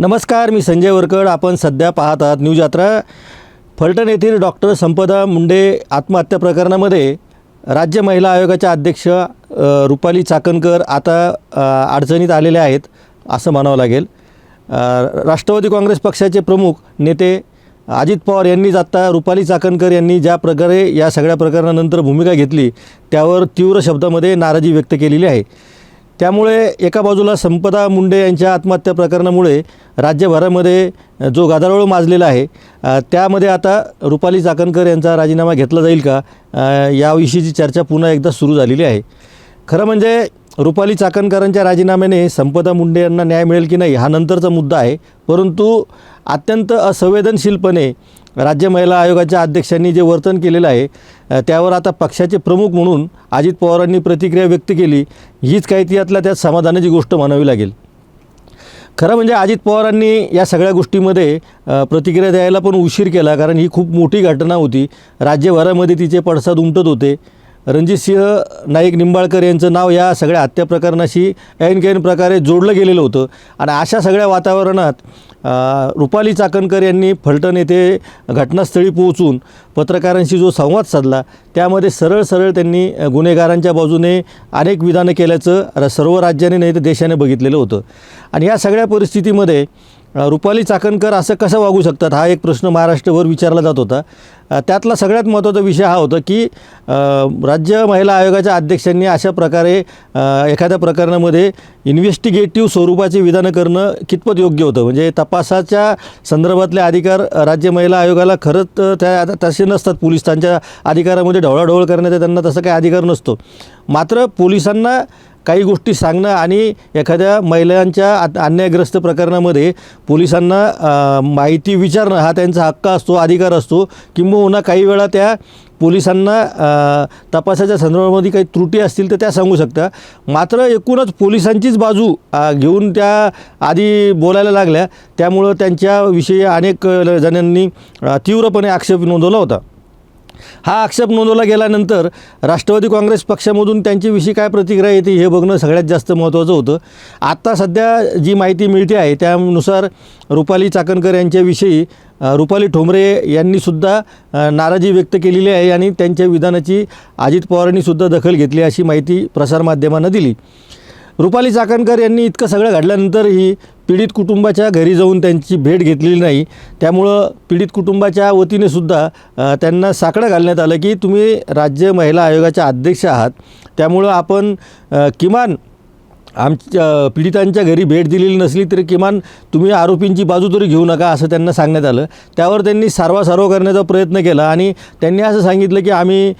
नमस्कार मी संजय वरकड. आपण सध्या पाहत आहात न्यूज यात्रा. फलटण येथील डॉक्टर संपदा मुंडे आत्महत्या प्रकरणामध्ये राज्य महिला आयोगाच्या अध्यक्ष रुपाली चाकणकर आता अडचणीत आलेल्या आहेत असं म्हणावं लागेल. राष्ट्रवादी काँग्रेस पक्षाचे प्रमुख नेते अजित पवार यांनीच आत्ता रुपाली चाकणकर यांनी ज्या प्रकारे या सगळ्या प्रकरणानंतर भूमिका घेतली त्यावर तीव्र शब्दामध्ये नाराजी व्यक्त केलेली आहे. त्यामुळे एका बाजूला संपदा मुंडे यांच्या आत्महत्या प्रकरणामुळे राज्यभरामध्ये जो गदारोळ माजलेला आहे त्यामध्ये आता रुपाली चाकणकर यांचा राजीनामा घेतला जाईल का? याविषयीची चर्चा पुन्हा एकदा सुरू झालेली आहे. खरं म्हणजे रुपाली चाकणकरांच्या राजीनाम्याने संपदा मुंडे यांना न्याय मिळेल की नाही हा नंतरचा मुद्दा आहे. परंतु अत्यंत असंवेदनशीलपणे राज्य महिला आयोगाच्या अध्यक्षांनी जे वर्तन केलेलं आहे त्यावर आता पक्षाचे प्रमुख म्हणून अजित पवारांनी प्रतिक्रिया व्यक्त केली हीच काही त्यातल्या त्यात समाधानाची गोष्ट म्हणावी लागेल. खरं म्हणजे अजित पवारांनी या सगळ्या गोष्टीमध्ये प्रतिक्रिया द्यायला पण उशीर केला कारण ही खूप मोठी घटना होती. राज्यभरामध्ये तिचे पडसाद उमटत होते. रणजित सिंह नाईक निंबाळकर यांचं नाव या सगळ्या हत्या प्रकरणाशी ऐन कैन प्रकारे जोडलं गेलेलं होतं. आणि अशा सगळ्या वातावरणात रुपाली चाकणकर यांनी फलटण येथे घटनास्थळी पोहोचून पत्रकारांशी जो संवाद साधला त्यामध्ये सरळ सरळ त्यांनी गुन्हेगारांच्या बाजूने अनेक विधानं केल्याचं र- सर्व राज्याने नाही तर देशाने बघितलेलं होतं. आणि या सगळ्या परिस्थितीमध्ये रुपाली चाकणकर असं कसं वागू शकतात हा एक प्रश्न महाराष्ट्रभर विचारला जात होता. त्यातला सगळ्यात महत्त्वाचा विषय हा होता की राज्य महिला आयोगाच्या अध्यक्षांनी अशा प्रकारे एखाद्या प्रकरणामध्ये इन्व्हेस्टिगेटिव्ह स्वरूपाचे विधानं करणं कितपत योग्य होतं? म्हणजे तपासाच्या संदर्भातले अधिकार राज्य महिला आयोगाला खरंच त्या तसे नसतात. पोलीस त्यांच्या अधिकारामध्ये ढवळाढवळ करण्याचा त्यांना तसा काही अधिकार नसतो. मात्र पोलिसांना काही गोष्टी सांगणं आणि एखाद्या महिलांच्या अन्यायग्रस्त प्रकरणामध्ये पोलिसांना माहिती विचारणं हा त्यांचा हक्क असतो अधिकार असतो. किंबहुना काही वेळा त्या पोलिसांना तपासाच्या संदर्भामध्ये काही त्रुटी असतील तर त्या सांगू शकता. मात्र एकूणच पोलिसांचीच बाजू घेऊन त्या आधी बोलायला लागल्या. त्यामुळं त्यांच्याविषयी अनेक जणांनी तीव्रपणे आक्षेप नोंदवला होता. हा आक्षेप नोंदवला गेल्यानंतर राष्ट्रवादी काँग्रेस पक्षामधून त्यांच्याविषयी काय प्रतिक्रिया येते हे बघणं सगळ्यात जास्त महत्त्वाचं होतं. आत्ता सध्या जी माहिती मिळते आहे त्यानुसार रुपाली चाकणकर यांच्याविषयी रुपाली ठोंबरे यांनीसुद्धा नाराजी व्यक्त केलेली आहे आणि त्यांच्या विधानाची अजित पवारांनीसुद्धा दखल घेतली अशी माहिती प्रसारमाध्यमांना दिली. रुपाली चाकणकर यांनी इतकं सगळं घडल्यानंतरही पीडित कुटुंबाच्या घरी जाऊन त्यांची भेट घेतलेली नाही. त्यामुळं पीडित कुटुंबाच्या वतीने सुद्धा त्यांना साकडं घालण्यात आलं की तुम्ही राज्य महिला आयोगाच्या अध्यक्ष आहात. त्यामुळं आपण किमान आमच्या पीडितांच्या घरी भेट दिलेली नसली तरी किमान तुम्ही आरोपींची बाजू तरी घेऊ नका असं त्यांना सांगण्यात आलं. त्यावर त्यांनी सारवासारव करण्याचा प्रयत्न केला आणि त्यांनी असं सांगितलं की आम्ही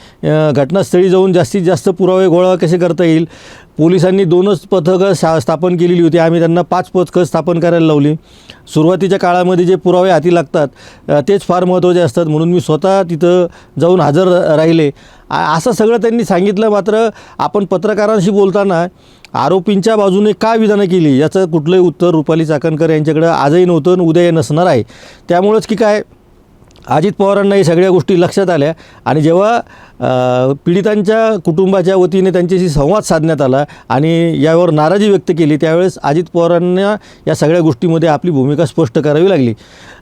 घटनास्थळी जाऊन जास्तीत जास्त पुरावे गोळा कसे करता येईल. पोलिसांनी दोनच पथकं शा स्थापन केलेली होती. आम्ही त्यांना पाच पथकं स्थापन करायला लावली. सुरुवातीच्या काळामध्ये जे पुरावे हाती लागतात तेच फार महत्त्वाचे असतात. म्हणून मी स्वतः तिथं जाऊन हजर राहिले. असं सगळं त्यांनी सांगितलं. मात्र आपण पत्रकारांशी बोलताना आरोपींच्या बाजूने का विधानं केली याचं कुठलंही उत्तर रुपाली चाकणकर यांच्याकडं आजही नव्हतं आणि उद्या नसणार आहे. त्यामुळंच की काय अजित पवारांना या सगळ्या गोष्टी लक्षात आल्या आणि जेव्हा पीडितांच्या कुटुंबाच्या वतीने त्यांच्याशी संवाद साधण्यात आला आणि यावर नाराजी व्यक्त केली त्यावेळेस अजित पवारांना या सगळ्या गोष्टीमध्ये आपली भूमिका स्पष्ट करावी लागली.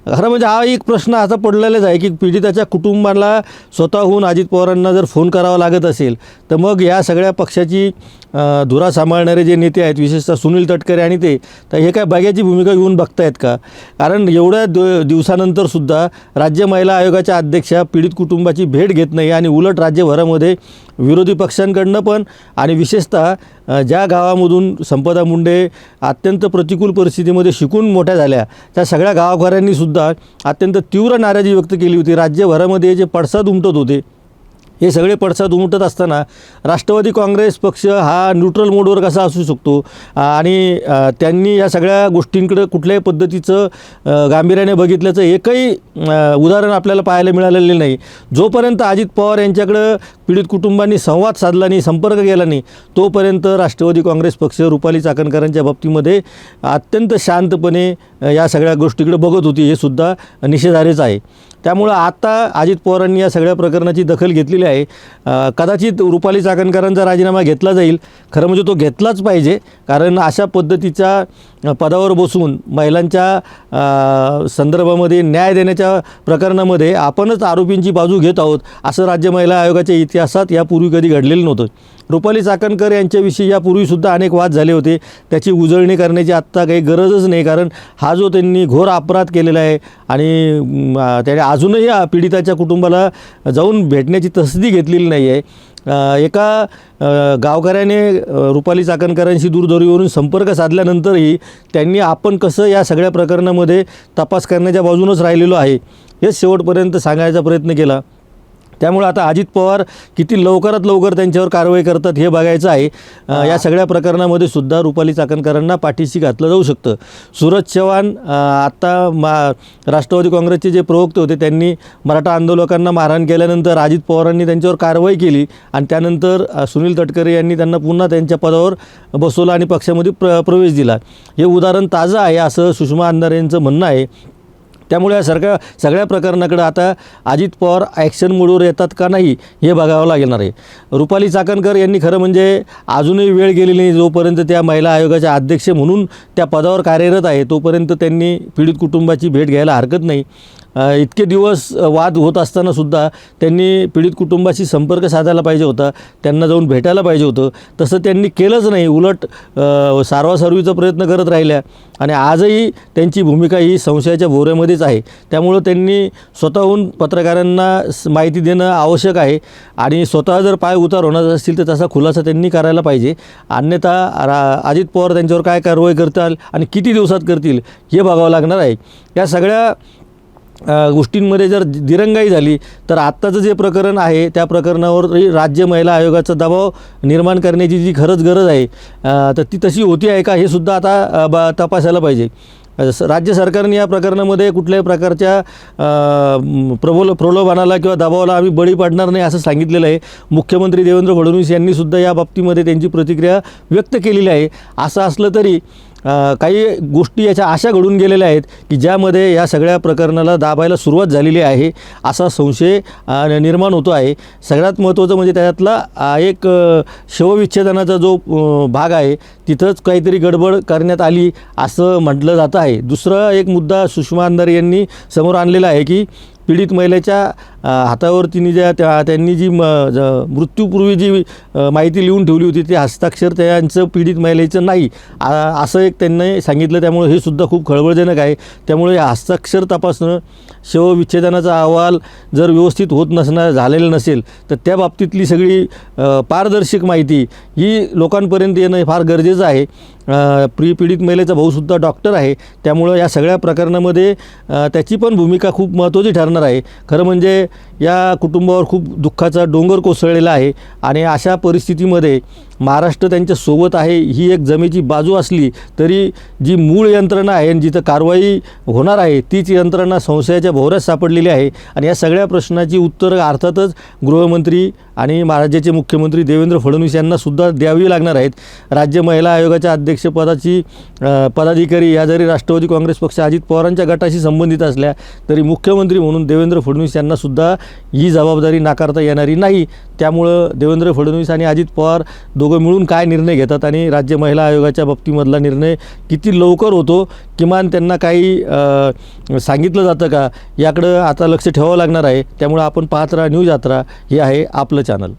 खरं म्हणजे हा एक प्रश्न असा पडलेलाच आहे की पीडिताच्या कुटुंबाला स्वतःहून अजित पवारांना जर फोन करावा लागत असेल तर मग या सगळ्या पक्षाची धुरा सांभाळणारे जे नेते आहेत विशेषतः सुनील तटकरे आणि ते तर हे काय बघ्याची भूमिका घेऊन बघतायत का? कारण एवढ्या द दिवसानंतरसुद्धा राज्य महिला आयोगाच्या अध्यक्षा पीडित कुटुंबाची भेट घेत नाही आणि उलट राज्यभरामध्ये विरोधी पक्षांकडनं पण आणि विशेषतः ज्या गावामधून संपदा मुंडे अत्यंत प्रतिकूल परिस्थितीमध्ये शिकून मोठ्या झाल्या त्या सगळ्या गावकऱ्यांनीसुद्धा अत्यंत तीव्र नाराजी व्यक्त केली होती. राज्यभरामध्ये जे पडसाद उमटत होते हे सगळे पडसाद उमटत असताना राष्ट्रवादी काँग्रेस पक्ष हा न्यूट्रल मोडवर कसा असू शकतो? आणि त्यांनी या सगळ्या गोष्टींकडं कुठल्याही पद्धतीचं गांभीर्याने बघितल्याचं एकही उदाहरण आपल्याला पाहायला मिळालेलं नाही. जोपर्यंत अजित पवार यांच्याकडं पीडित कुटुंबांनी संवाद साधला नाही संपर्क केला नाही तोपर्यंत राष्ट्रवादी काँग्रेस पक्ष रुपाली चाकणकरांच्या बाबतीमध्ये अत्यंत शांतपणे या सगळ्या गोष्टीकडे बघत होती हे सुद्धा निषेधारेच आहे. त्यामुळं आता अजित पवारांनी या सगळ्या प्रकरणाची दखल घेतलेली आहे. कदाचित रुपाली चाकणकरांचा राजीनामा घेतला जाईल. खरं म्हणजे तो घेतलाच पाहिजे. कारण अशा पद्धतीचा पदावर बसून महिलांच्या संदर्भामध्ये न्याय देण्याच्या प्रकरणामध्ये आपणच आरोपींची बाजू घेत आहोत असं राज्य महिला आयोगाच्या इतिहासात यापूर्वी कधी घडलेलं नव्हतं. रुपाली चाकणकर यांच्याविषयी यापूर्वीसुद्धा अनेक वाद झाले होते. त्याची उजळणी करण्याची आत्ता काही गरजच नाही कारण हा जो त्यांनी घोर अपराध केलेला आहे आणि त्याने अजूनही पीडिताच्या कुटुंबाला जाऊन भेटण्याची तसदी घेतलेली नाही आहे. एका गावकऱ्याने रुपाली चाकणकरांशी दूरध्वनीवरून संपर्क साधल्यानंतरही त्यांनी आपण कसं या सगळ्या प्रकरणामध्ये तपास करण्याच्या बाजूनच राहिलेलो आहे हेच शेवटपर्यंत सांगायचा प्रयत्न केला. त्यामुळे आता अजित पवार किती लवकरात लवकर त्यांच्यावर कारवाई करतात हे बघायचं आहे. या सगळ्या प्रकरणामध्ये सुद्धा रुपाली चाकणकरांना पाठीशी घातलं जाऊ शकतं. सूरज चव्हाण अ, आत्ता मा राष्ट्रवादी काँग्रेसचे जे प्रवक्ते होते त्यांनी मराठा आंदोलकांना मारहाण केल्यानंतर अजित पवारांनी त्यांच्यावर कारवाई केली आणि त्यानंतर सुनील तटकरे यांनी त्यांना पुन्हा त्यांच्या पदावर बसवलं आणि पक्षामध्ये प्र प्रवेश दिला. हे उदाहरण ताजं आहे असं सुषमा अंधारे यांचं म्हणणं आहे. त्यामुळे या सगळ्या सगळ्या प्रकरणाकडे आता अजित पवार ॲक्शन मोडवर येतात का नाही हे बघावं लागणार आहे. रुपाली चाकणकर यांनी खरं म्हणजे अजूनही वेळ गेलेली नाही जोपर्यंत त्या महिला आयोगाच्या अध्यक्ष म्हणून त्या पदावर कार्यरत आहे तोपर्यंत त्यांनी पीडित कुटुंबाची भेट घ्यायला हरकत नाही. इतके दिवस वाद होत असताना सुद्धा त्यांनी पीडित कुटुंबाशी संपर्क साधायला पाहिजे होता. त्यांना जाऊन भेटायला पाहिजे होतं. तसं त्यांनी केलंच नाही. उलट सारवासारवीचा प्रयत्न करत राहिल्या. आणि आजही त्यांची भूमिका ही संशयाच्या भोऱ्यामध्येच आहे. त्यामुळं त्यांनी स्वतःहून पत्रकारांना माहिती देणं आवश्यक आहे. आणि स्वतः जर पाय उतार होणार असतील तर तसा खुलासा त्यांनी करायला पाहिजे. अन्यथा रा अजित पवार त्यांच्यावर काय कारवाई करताल आणि किती दिवसात करतील हे बघावं लागणार आहे. या सगळ्या गोष्टींमध्ये जर दिरंगाई झाली तर आत्ताचं जे प्रकरण आहे त्या प्रकरणावर राज्य महिला आयोगाचा दबाव निर्माण करण्याची जी खरंच गरज आहे तर ती तशी होती आहे का हे सुद्धा आता बा ब तपासायला पाहिजे. स- राज्य सरकारने या प्रकरणामध्ये कुठल्याही प्रकारच्या प्रबोल प्रलोभनाला किंवा दबावाला आम्ही बळी पडणार नाही असं सांगितलेलं आहे. मुख्यमंत्री देवेंद्र फडणवीस यांनी सुद्धा या बाबतीमध्ये त्यांची प्रतिक्रिया व्यक्त केलेली आहे. असं असलं तरी काही गोष्टी याच्या अशा घडून गेलेल्या आहेत की ज्यामध्ये या सगळ्या प्रकरणाला दाबायला सुरुवात झालेली आहे असा संशय निर्माण होतो आहे. सगळ्यात महत्त्वाचं म्हणजे त्याच्यातला एक शवविच्छेदनाचा जो भाग आहे तिथंच काहीतरी गडबड करण्यात आली असं म्हटलं जातं आहे. दुसरा एक मुद्दा सुषमा अंधारे यांनी समोर आणलेला आहे की पीडित महिलेच्या हातावर तिने ज्या त्या त्यांनी जी म ज- मृत्यूपूर्वी जी माहिती लिहून ठेवली होती ते हस्ताक्षर त्यांचं पीडित महिलेचं नाही. असं एक त्यांनी सांगितलं त्यामुळे हे सुद्धा खूप खळबळजनक आहे. त्यामुळे हे हस्ताक्षर तपासणं शवविच्छेदनाचा अहवाल जर व्यवस्थित होत नसणार झालेलं नसेल तर त्या बाबतीतली सगळी पारदर्शक माहिती ही लोकांपर्यंत येणं हे फार गरजेचं आहे. प्री पीडित महिलेचा भाऊसुद्धा डॉक्टर आहे. त्यामुळं या सगळ्या प्रकरणामध्ये त्याची पण भूमिका खूप महत्त्वाची ठरणार आहे. खरं म्हणजे या कुटुंबावर खूप दुःखाचा डोंगर कोसळलेला आहे आणि अशा परिस्थितीमध्ये महाराष्ट्र त्यांच्यासोबत आहे ही एक जमेची बाजू असली तरी जी मूळ यंत्रणा आहे आणि जिथं कारवाई होणार आहे तीच यंत्रणा संशयाच्या भोवऱ्यात सापडलेली आहे. आणि या सगळ्या प्रश्नाची उत्तरं अर्थातच गृहमंत्री आणि महाराज्याचे मुख्यमंत्री देवेंद्र फडणवीस यांनासुद्धा द्यावी लागणार आहेत. राज्य महिला आयोगाच्या अध्यक्षपदाची पदाधिकारी या जरी राष्ट्रवादी काँग्रेस पक्ष अजित पवारांच्या गटाशी संबंधित असल्या तरी मुख्यमंत्री म्हणून देवेंद्र फडणवीस यांनासुद्धा सुद्धा ही जबाबदारी नाकारता येणारी नाही. त्यामुळं देवेंद्र फडणवीस आणि अजित पवार दोघं मिळून काय निर्णय घेतात आणि राज्य महिला आयोगाच्या बाबतीमधला निर्णय किती लवकर होतो किमान त्यांना काही सांगितलं जातं का? याकडं आता लक्ष ठेवावं लागणार आहे. त्यामुळं आपण पाहत राहा न्यूज यात्रा. हे आहे आपलं चॅनल